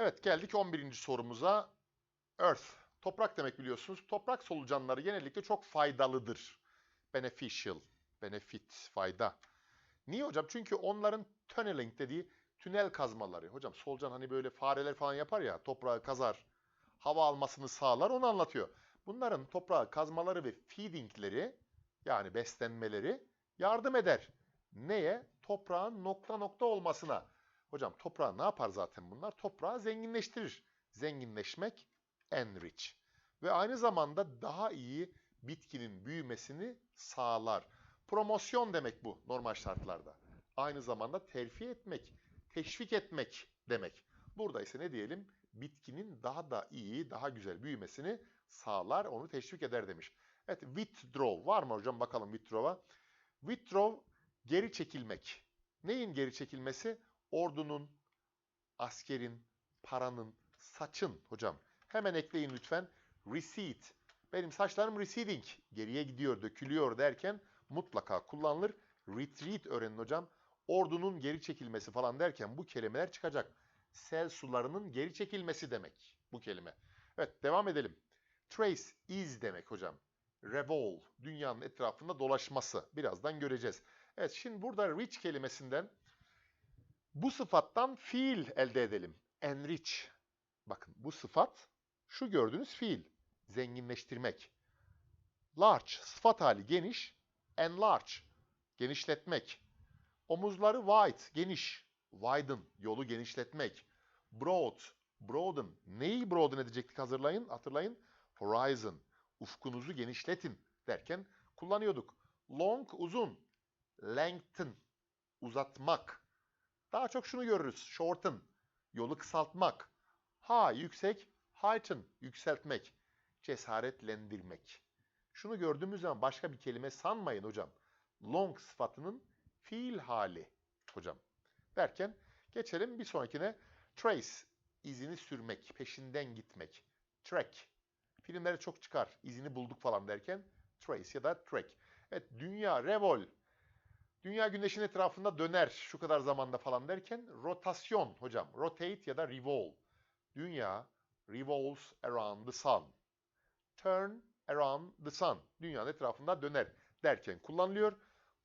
Evet geldik 11. sorumuza. Earth. Toprak demek biliyorsunuz. Toprak solucanları genellikle çok faydalıdır. Beneficial, benefit, fayda. Niye hocam? Çünkü onların tunneling dediği tünel kazmaları. Hocam solucan hani böyle fareler falan yapar ya toprağı kazar, hava almasını sağlar onu anlatıyor. Bunların toprağı kazmaları ve feedingleri yani beslenmeleri yardım eder. Neye? Toprağın nokta nokta olmasına. Hocam toprağı ne yapar zaten bunlar? Toprağı zenginleştirir. Zenginleşmek enrich. Ve aynı zamanda daha iyi bitkinin büyümesini sağlar. Promosyon demek bu normal şartlarda. Aynı zamanda terfi etmek, teşvik etmek demek. Burada ise ne diyelim? Bitkinin daha da iyi, daha güzel büyümesini sağlar, onu teşvik eder demiş. Evet, withdraw var mı hocam? Bakalım withdraw'a. Withdraw geri çekilmek. Neyin geri çekilmesi? Ordunun, askerin, paranın, saçın hocam. Hemen ekleyin lütfen. Recede. Benim saçlarım receding. Geriye gidiyor, dökülüyor derken mutlaka kullanılır. Retreat öğrenin hocam. Ordunun geri çekilmesi falan derken bu kelimeler çıkacak. Sel sularının geri çekilmesi demek bu kelime. Evet devam edelim. Trace is demek hocam. Revolve, dünyanın etrafında dolaşması. Birazdan göreceğiz. Evet şimdi burada rich kelimesinden bu sıfattan fiil elde edelim. Enrich. Bakın bu sıfat şu gördüğünüz fiil. Zenginleştirmek. Large sıfat hali geniş. Enlarge genişletmek. Omuzları wide geniş. Widen yolu genişletmek. Broad broaden neyi broaden edecektik hazırlayın hatırlayın. Horizon ufkunuzu genişletin derken kullanıyorduk. Long uzun. Lengthen uzatmak. Daha çok şunu görürüz. Shorten yolu kısaltmak. High yüksek. Heighten yükseltmek. Cesaretlendirmek. Şunu gördüğümüz zaman başka bir kelime sanmayın hocam. Long sıfatının fiil hali hocam. Derken geçelim bir sonrakine. Trace izini sürmek, peşinden gitmek. Track filmlere çok çıkar. izini bulduk falan derken trace ya da track. Evet dünya revol. Dünya güneşin etrafında döner şu kadar zamanda falan derken rotasyon hocam. Rotate ya da revolve. Dünya revolves around the sun. Turn around the sun. Dünyanın etrafında döner derken kullanılıyor.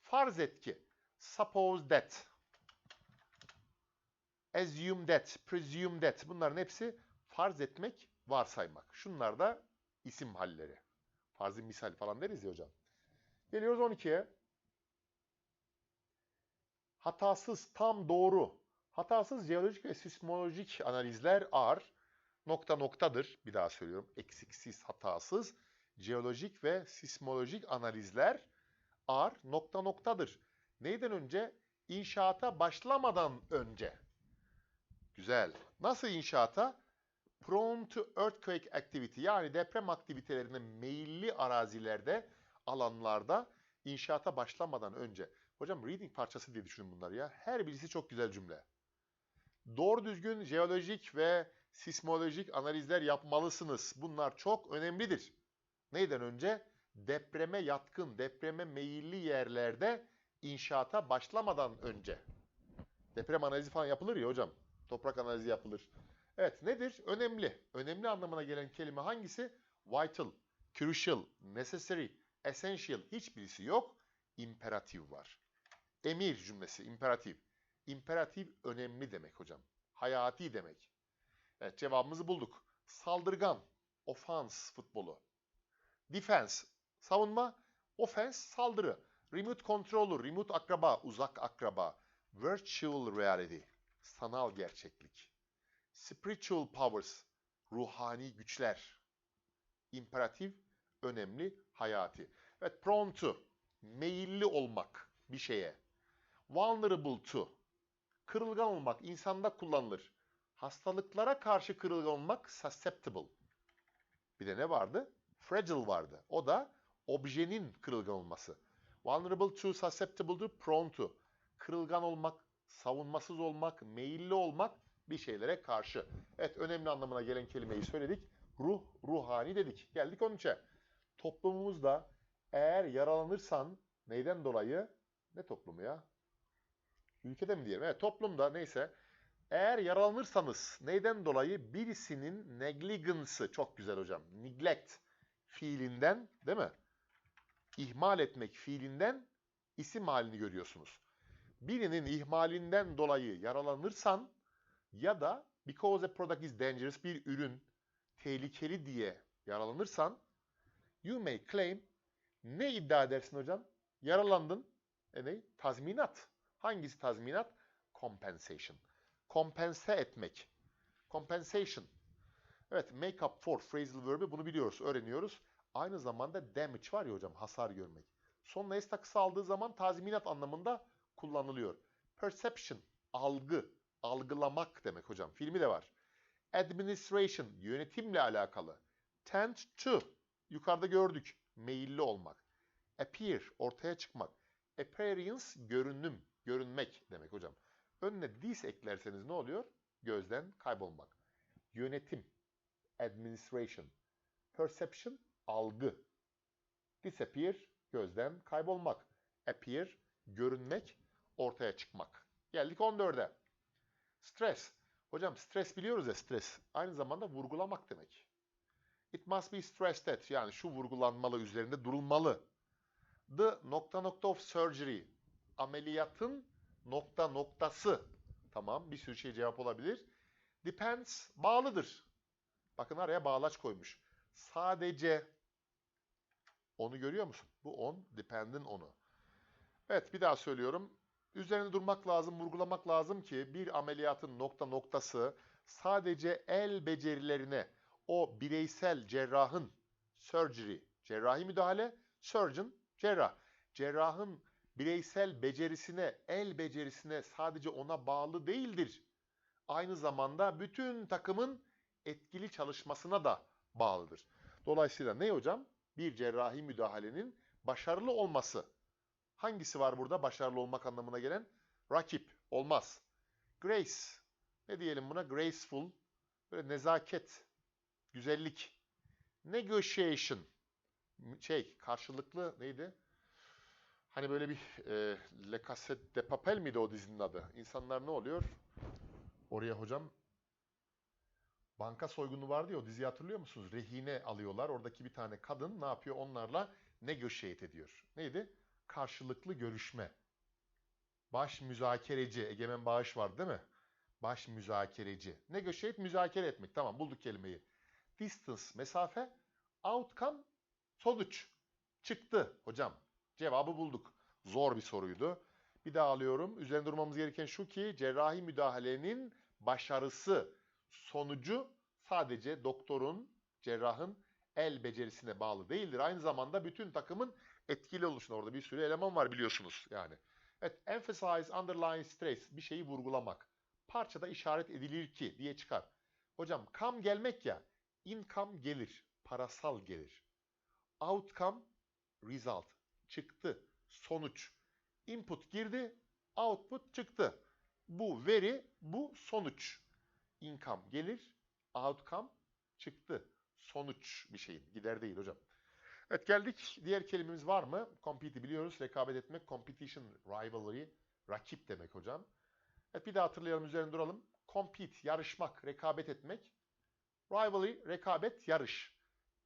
Farz et ki. Suppose that. Assume that. Presume that. Bunların hepsi farz etmek, varsaymak. Şunlar da isim halleri. Farzi misal falan deriz ya hocam. Geliyoruz 12'ye. Hatasız, tam doğru. Hatasız jeolojik ve sismolojik analizler ar nokta noktadır. Bir daha söylüyorum. Eksiksiz, hatasız jeolojik ve sismolojik analizler ar nokta noktadır. Neyden önce? İnşaata başlamadan önce. Güzel. Nasıl inşaata? Prone to earthquake activity yani deprem aktivitelerine meyilli arazilerde, alanlarda inşaata başlamadan önce. Hocam reading parçası diye düşünün bunları ya. Her birisi çok güzel cümle. Doğru düzgün jeolojik ve sismolojik analizler yapmalısınız. Bunlar çok önemlidir. Neyden önce? Depreme yatkın, depreme meyilli yerlerde inşaata başlamadan önce. Deprem analizi falan yapılır ya hocam. Toprak analizi yapılır. Evet nedir? Önemli. Önemli anlamına gelen kelime hangisi? Vital, crucial, necessary, essential hiçbirisi yok. İmperatif var. Emir cümlesi, imperatif. İmperatif önemli demek hocam. Hayati demek. Evet cevabımızı bulduk. Saldırgan, offense futbolu. Defense, savunma. Offense, saldırı. Remote controller, remote akraba, uzak akraba. Virtual reality, sanal gerçeklik. Spiritual powers, ruhani güçler. İmperatif, önemli, hayati. Evet, prone to, meyilli olmak bir şeye. Vulnerable to, kırılgan olmak, insanda kullanılır. Hastalıklara karşı kırılgan olmak, susceptible. Bir de ne vardı? Fragile vardı. O da objenin kırılgan olması. Vulnerable to, susceptible to, prone to. Kırılgan olmak, savunmasız olmak, meyilli olmak bir şeylere karşı. Evet önemli anlamına gelen kelimeyi söyledik. Ruh, ruhani dedik. Geldik 13'e. Toplumumuzda eğer yaralanırsan neyden dolayı? Ne toplumu ya? Ülkede mi diyelim? Evet toplumda neyse. Eğer yaralanırsanız neyden dolayı? Birisinin negligence'ı çok güzel hocam. Neglect fiilinden değil mi? İhmal etmek fiilinden isim halini görüyorsunuz. Birinin ihmalinden dolayı yaralanırsan ya da because a product is dangerous bir ürün tehlikeli diye yaralanırsan you may claim ne iddia edersin hocam? Yaralandın. E ne? Tazminat. Hangisi tazminat? Compensation. Kompense etmek. Compensation. Evet, make up for phrasal verb'i bunu biliyoruz, öğreniyoruz. Aynı zamanda damage var ya hocam, hasar görmek. Sonuna s takısı aldığı zaman tazminat anlamında kullanılıyor. Perception, algı, algılamak demek hocam. Filmi de var. Administration, yönetimle alakalı. Tend to, yukarıda gördük, meyilli olmak. Appear, ortaya çıkmak. Appearance, görünüm, görünmek demek hocam. Önüne this eklerseniz ne oluyor? Gözden kaybolmak. Yönetim, administration. Perception, algı. Disappear, gözden kaybolmak. Appear, görünmek, ortaya çıkmak. Geldik 14'e. Stress. Hocam stres biliyoruz ya stres. Aynı zamanda vurgulamak demek. It must be stressed at. Yani şu vurgulanmalı, üzerinde durulmalı. The nokta nokta of surgery. Ameliyatın nokta noktası. Tamam bir sürü şey cevap olabilir. Depends bağlıdır. Bakın araya bağlaç koymuş. Sadece onu görüyor musun? Bu on, depend'in onu. Evet bir daha söylüyorum. Üzerinde durmak lazım, vurgulamak lazım ki bir ameliyatın nokta noktası sadece el becerilerine, o bireysel cerrahın, surgery, cerrahi müdahale, surgeon, cerrah. Cerrahın bireysel becerisine, el becerisine sadece ona bağlı değildir. Aynı zamanda bütün takımın etkili çalışmasına da bağlıdır. Dolayısıyla ne hocam? Bir cerrahi müdahalenin başarılı olması. Hangisi var burada başarılı olmak anlamına gelen? Rakip. Olmaz. Grace. Ne diyelim buna? Graceful. Böyle nezaket. Güzellik. Negotiation. Şey, karşılıklı neydi? Hani böyle bir e, Le Cassette de Papel miydi o dizinin adı? İnsanlar ne oluyor? Oraya hocam banka soygunu vardı ya o diziyi hatırlıyor musunuz? Rehine alıyorlar. Oradaki bir tane kadın ne yapıyor? Onlarla negotiate ediyor. Neydi? Karşılıklı görüşme. Baş müzakereci. Egemen Bağış var değil mi? Baş müzakereci. Negotiate müzakere etmek. Tamam bulduk kelimeyi. Distance mesafe. Outcome sonuç. Çıktı hocam. Cevabı bulduk. Zor bir soruydu. Bir daha alıyorum. Üzerinde durmamız gereken şu ki cerrahi müdahalenin başarısı, sonucu sadece doktorun, cerrahın el becerisine bağlı değildir. Aynı zamanda bütün takımın etkili oluşuna orada bir sürü eleman var biliyorsunuz yani. Evet, emphasize, underline, stress bir şeyi vurgulamak. Parçada işaret edilir ki diye çıkar. Hocam come gelmek ya, income gelir, parasal gelir. Outcome, result, çıktı, sonuç. Input girdi, output çıktı. Bu veri, bu sonuç. Income gelir, outcome çıktı. Sonuç bir şeyin, gider değil hocam. Evet geldik. Diğer kelimemiz var mı? Compete biliyoruz. Rekabet etmek. Competition, rivalry. Rakip demek hocam. Evet bir daha hatırlayalım üzerinde duralım. Compete, yarışmak, rekabet etmek. Rivalry, rekabet, yarış.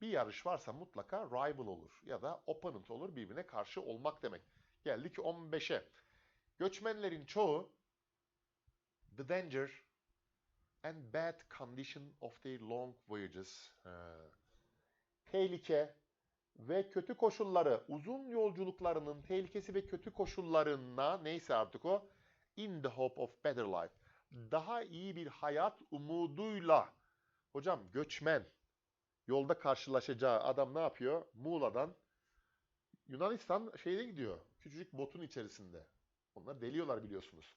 Bir yarış varsa mutlaka rival olur ya da opponent olur birbirine karşı olmak demek. Geldik 15'e. Göçmenlerin çoğu the danger and bad condition of their long voyages. Ha. Tehlike ve kötü koşulları, uzun yolculuklarının tehlikesi ve kötü koşullarına neyse artık o in the hope of better life. Daha iyi bir hayat umuduyla. Hocam göçmen yolda karşılaşacağı adam ne yapıyor? Muğla'dan Yunanistan şeyde gidiyor. Küçücük botun içerisinde. Onlar deliyorlar biliyorsunuz.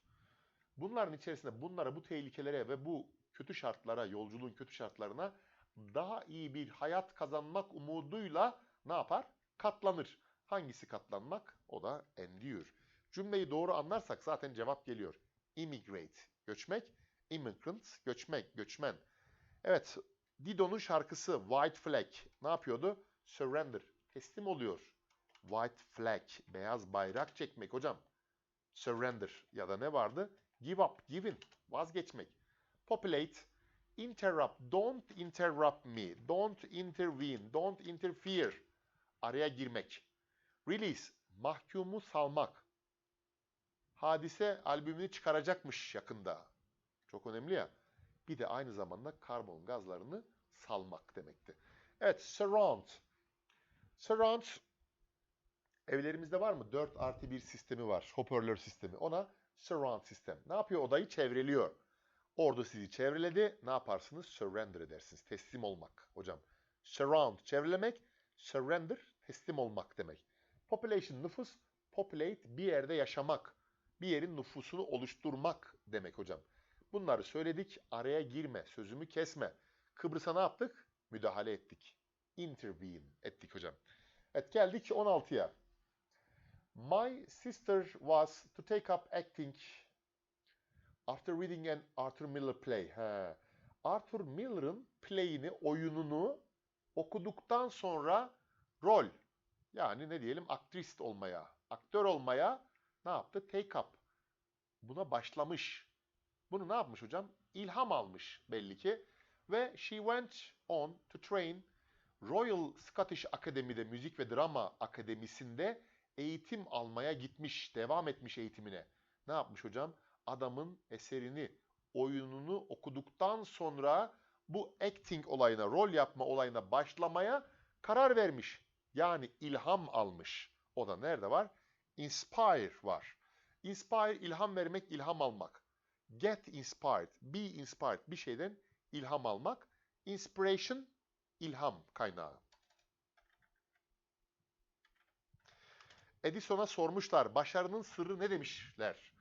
Bunların içerisinde bunlara, bu tehlikelere ve bu kötü şartlara, yolculuğun kötü şartlarına daha iyi bir hayat kazanmak umuduyla ne yapar? Katlanır. Hangisi katlanmak? O da endure. Cümleyi doğru anlarsak zaten cevap geliyor. Immigrate, göçmek. Immigrant, göçmek, göçmen. Evet, Dido'nun şarkısı White Flag ne yapıyordu? Surrender, teslim oluyor. White flag, beyaz bayrak çekmek hocam. Surrender ya da ne vardı? Give up, give in, vazgeçmek. Populate, interrupt, don't interrupt me, don't intervene, don't interfere. Araya girmek. Release, mahkumu salmak. Hadise albümünü çıkaracakmış yakında. Çok önemli ya. Bir de aynı zamanda karbon gazlarını salmak demekti. Evet, surround. Surround evlerimizde var mı? 4 artı 1 sistemi var. Hoparlör sistemi. Ona surround sistem. Ne yapıyor? Odayı çevreliyor. Ordu sizi çevreledi. Ne yaparsınız? Surrender edersiniz. Teslim olmak hocam. Surround çevrelemek, surrender teslim olmak demek. Population nüfus, populate bir yerde yaşamak. Bir yerin nüfusunu oluşturmak demek hocam. Bunları söyledik. Araya girme, sözümü kesme. Kıbrıs'a ne yaptık? Müdahale ettik. Intervene ettik hocam. Evet geldik 16'ya. My sister was to take up acting after reading an Arthur Miller play. He. Arthur Miller'ın play'ini, oyununu okuduktan sonra rol yani ne diyelim aktrist olmaya, aktör olmaya ne yaptı? Take up. Buna başlamış. Bunu ne yapmış hocam? İlham almış belli ki. Ve she went on to train Royal Scottish Academy'de Müzik ve Drama Akademisi'nde eğitim almaya gitmiş, devam etmiş eğitimine. Ne yapmış hocam? Adamın eserini, oyununu okuduktan sonra bu acting olayına, rol yapma olayına başlamaya karar vermiş. Yani ilham almış. O da nerede var? Inspire var. Inspire ilham vermek, ilham almak. Get inspired, be inspired bir şeyden ilham almak. Inspiration ilham kaynağı. Edison'a sormuşlar başarının sırrı ne demişler?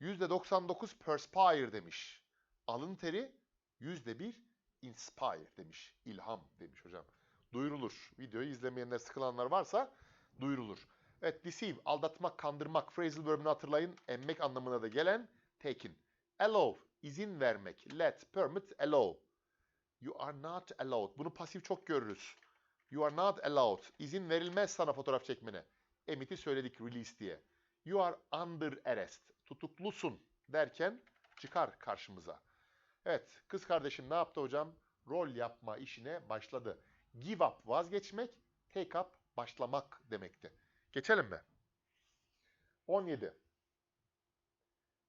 %99 perspire demiş. Alın teri %1 inspire demiş. İlham demiş hocam. Duyurulur. Videoyu izlemeyenler sıkılanlar varsa duyurulur. Evet deceive, aldatmak, kandırmak. Phrasal verb'ini hatırlayın. Emmek anlamına da gelen taken. Allow, izin vermek. Let, permit, allow. You are not allowed. Bunu pasif çok görürüz. You are not allowed. İzin verilmez sana fotoğraf çekmene. Emit'i söyledik release diye. You are under arrest. Tutuklusun derken çıkar karşımıza. Evet, kız kardeşim ne yaptı hocam? Rol yapma işine başladı. Give up vazgeçmek, take up başlamak demekti. Geçelim mi? 17.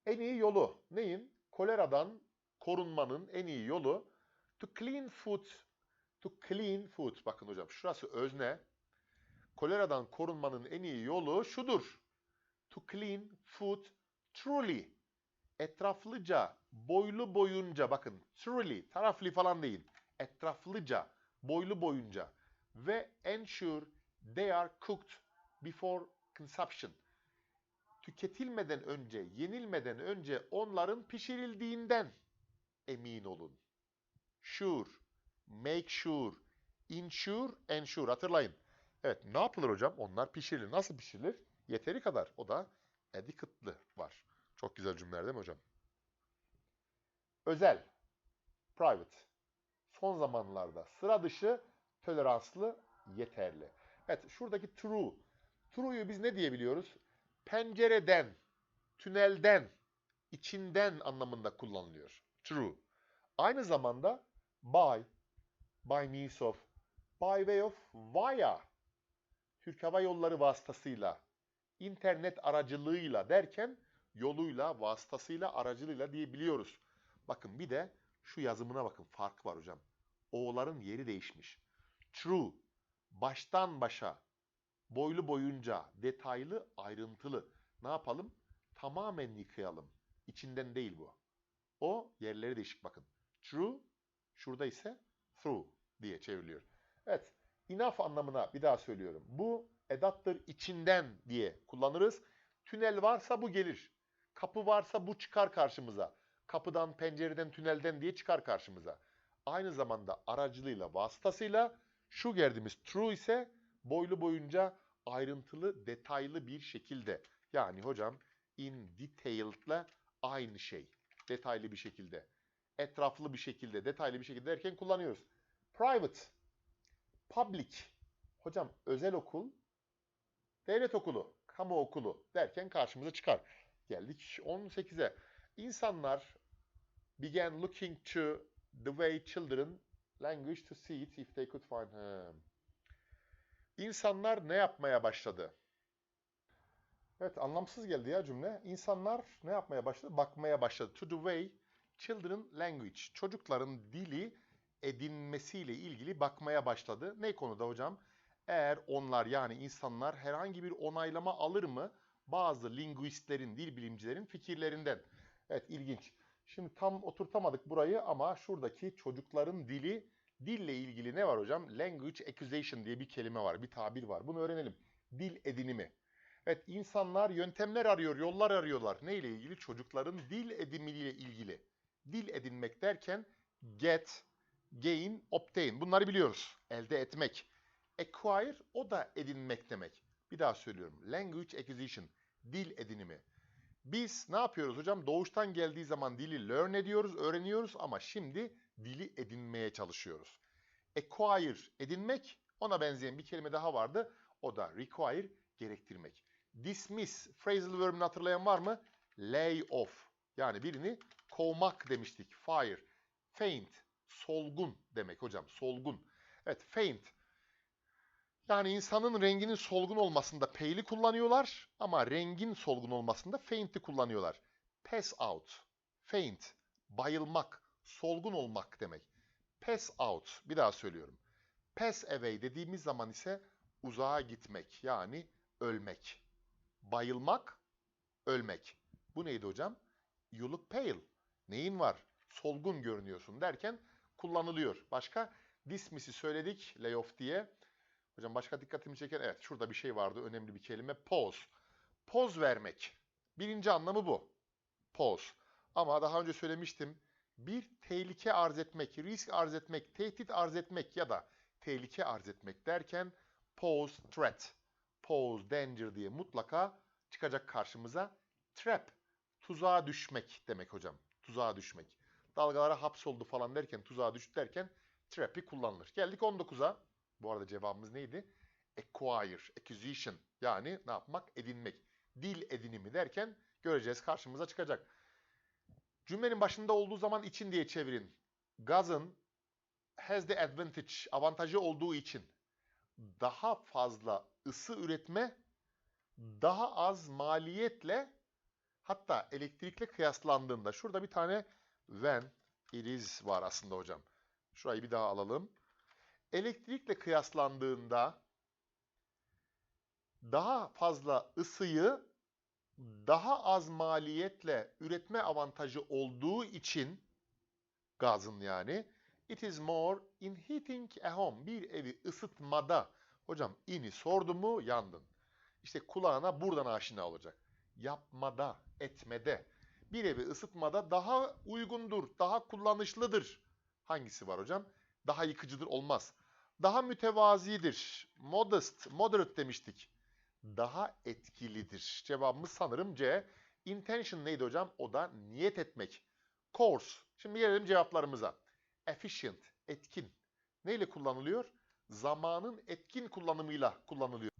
En iyi yolu neyin? Koleradan korunmanın en iyi yolu to clean food. To clean food. Bakın hocam şurası özne. Koleradan korunmanın en iyi yolu şudur. To clean food truly. Etraflıca, boylu boyunca bakın truly, taraflı falan değil. Etraflıca, boylu boyunca ve ensure they are cooked before consumption. Tüketilmeden önce, yenilmeden önce onların pişirildiğinden emin olun. Sure, make sure, insure, ensure. Hatırlayın. Evet ne yapılır hocam? Onlar pişirilir. Nasıl pişirilir? Yeteri kadar. O da adequate'lı var. Çok güzel cümleler değil mi hocam? Özel, private. Son zamanlarda sıra dışı, toleranslı, yeterli. Evet şuradaki true. True'yu biz ne diyebiliyoruz? Pencereden, tünelden, içinden anlamında kullanılıyor. True. Aynı zamanda by, by means of, by way of, via, Türk Hava Yolları vasıtasıyla, internet aracılığıyla derken yoluyla, vasıtasıyla, aracılığıyla diyebiliyoruz. Bakın bir de şu yazımına bakın. Fark var hocam. O'ların yeri değişmiş. True. Baştan başa. Boylu boyunca. Detaylı, ayrıntılı. Ne yapalım? Tamamen yıkayalım. İçinden değil bu. O yerleri değişik bakın. True. Şurada ise through diye çevriliyor. Evet. Enough anlamına bir daha söylüyorum. Bu edattır içinden diye kullanırız. Tünel varsa bu gelir. Kapı varsa bu çıkar karşımıza. Kapıdan, pencereden, tünelden diye çıkar karşımıza. Aynı zamanda aracılığıyla, vasıtasıyla şu geldiğimiz true ise boylu boyunca ayrıntılı, detaylı bir şekilde. Yani hocam in detailed'la aynı şey. Detaylı bir şekilde. Etraflı bir şekilde, detaylı bir şekilde derken kullanıyoruz. Private, public. Hocam özel okul, devlet okulu, kamu okulu derken karşımıza çıkar. Geldik 18'e. İnsanlar began looking to the way children language to see it if they could find him. İnsanlar ne yapmaya başladı? Evet anlamsız geldi ya cümle. İnsanlar ne yapmaya başladı? Bakmaya başladı. To the way children language. Çocukların dili edinmesiyle ilgili bakmaya başladı. Ne konuda hocam? Eğer onlar yani insanlar herhangi bir onaylama alır mı? Bazı linguistlerin, dil bilimcilerin fikirlerinden. Evet ilginç. Şimdi tam oturtamadık burayı ama şuradaki çocukların dili, dille ilgili ne var hocam? Language accusation diye bir kelime var, bir tabir var. Bunu öğrenelim. Dil edinimi. Evet insanlar yöntemler arıyor, yollar arıyorlar. Ne ile ilgili? Çocukların dil edinimiyle ilgili. Dil edinmek derken get, gain, obtain. Bunları biliyoruz. Elde etmek. Acquire o da edinmek demek. Bir daha söylüyorum. Language acquisition. Dil edinimi. Biz ne yapıyoruz hocam? Doğuştan geldiği zaman dili learn ediyoruz, öğreniyoruz ama şimdi dili edinmeye çalışıyoruz. Acquire edinmek, ona benzeyen bir kelime daha vardı. O da require gerektirmek. Dismiss phrasal verb'ini hatırlayan var mı? Lay off. Yani birini kovmak demiştik. Fire. Faint. Solgun demek hocam. Solgun. Evet faint. Yani insanın renginin solgun olmasında pale'i kullanıyorlar ama rengin solgun olmasında faint'i kullanıyorlar. Pass out, faint, bayılmak, solgun olmak demek. Pass out, bir daha söylüyorum. Pass away dediğimiz zaman ise uzağa gitmek yani ölmek. Bayılmak, ölmek. Bu neydi hocam? You look pale. Neyin var? Solgun görünüyorsun derken kullanılıyor. Başka dismiss'i söyledik layoff diye. Hocam başka dikkatimi çeken evet şurada bir şey vardı önemli bir kelime pause. Poz vermek. Birinci anlamı bu. Pause. Ama daha önce söylemiştim. Bir tehlike arz etmek, risk arz etmek, tehdit arz etmek ya da tehlike arz etmek derken pose threat, pose danger diye mutlaka çıkacak karşımıza. Trap, tuzağa düşmek demek hocam. Tuzağa düşmek. Dalgalara hapsoldu falan derken, tuzağa düştü derken trap'i kullanılır. Geldik 19'a. Bu arada cevabımız neydi? Acquire, acquisition yani ne yapmak? Edinmek. Dil edinimi derken göreceğiz karşımıza çıkacak. Cümlenin başında olduğu zaman için diye çevirin. Gazın has the advantage, avantajı olduğu için daha fazla ısı üretme daha az maliyetle hatta elektrikle kıyaslandığında şurada bir tane when it is var aslında hocam. Şurayı bir daha alalım elektrikle kıyaslandığında daha fazla ısıyı daha az maliyetle üretme avantajı olduğu için gazın yani it is more in heating a home bir evi ısıtmada hocam ini sordu mu yandın. İşte kulağına buradan aşina olacak. Yapmada, etmede bir evi ısıtmada daha uygundur, daha kullanışlıdır. Hangisi var hocam? Daha yıkıcıdır olmaz. Daha mütevazidir. Modest, moderate demiştik. Daha etkilidir. Cevabımız sanırım C. Intention neydi hocam? O da niyet etmek. Course. Şimdi gelelim cevaplarımıza. Efficient, etkin. Neyle kullanılıyor? Zamanın etkin kullanımıyla kullanılıyor.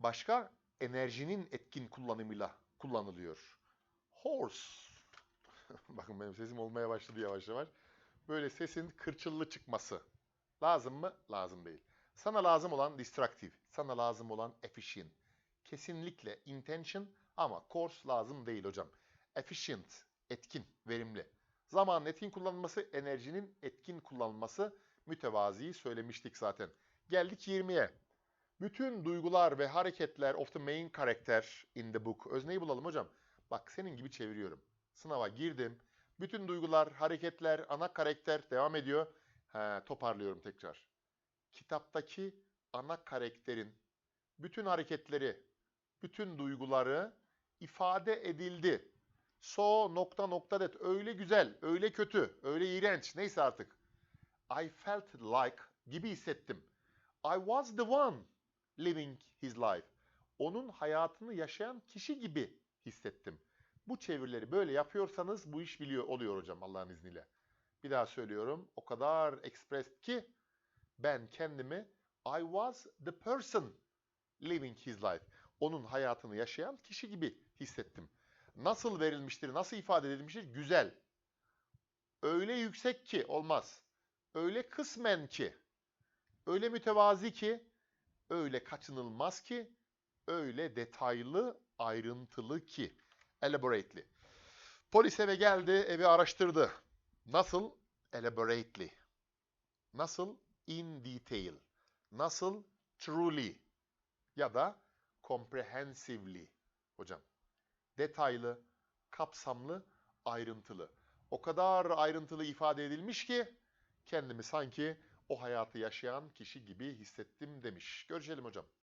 Başka? Enerjinin etkin kullanımıyla kullanılıyor. Horse. Bakın benim sesim olmaya başladı yavaş yavaş. Böyle sesin kırçıllı çıkması. Lazım mı? Lazım değil. Sana lazım olan distractive, sana lazım olan efficient. Kesinlikle intention ama course lazım değil hocam. Efficient, etkin, verimli. Zamanın etkin kullanılması, enerjinin etkin kullanılması mütevaziyi söylemiştik zaten. Geldik 20'ye. Bütün duygular ve hareketler of the main character in the book. Özneyi bulalım hocam. Bak senin gibi çeviriyorum. Sınava girdim. Bütün duygular, hareketler, ana karakter devam ediyor. He, toparlıyorum tekrar. Kitaptaki ana karakterin bütün hareketleri, bütün duyguları ifade edildi. So nokta nokta det. Öyle güzel, öyle kötü, öyle iğrenç. Neyse artık. I felt like gibi hissettim. I was the one living his life. Onun hayatını yaşayan kişi gibi hissettim. Bu çevirileri böyle yapıyorsanız bu iş biliyor oluyor hocam Allah'ın izniyle. Bir daha söylüyorum. O kadar expressed ki ben kendimi I was the person living his life. Onun hayatını yaşayan kişi gibi hissettim. Nasıl verilmiştir, nasıl ifade edilmiştir? Güzel. Öyle yüksek ki olmaz. Öyle kısmen ki. Öyle mütevazi ki. Öyle kaçınılmaz ki. Öyle detaylı, ayrıntılı ki. Elaborately. Polis eve geldi, evi araştırdı. Nasıl? Elaborately. Nasıl? In detail. Nasıl? Truly. Ya da comprehensively. Hocam. Detaylı, kapsamlı, ayrıntılı. O kadar ayrıntılı ifade edilmiş ki kendimi sanki o hayatı yaşayan kişi gibi hissettim demiş. Görüşelim hocam.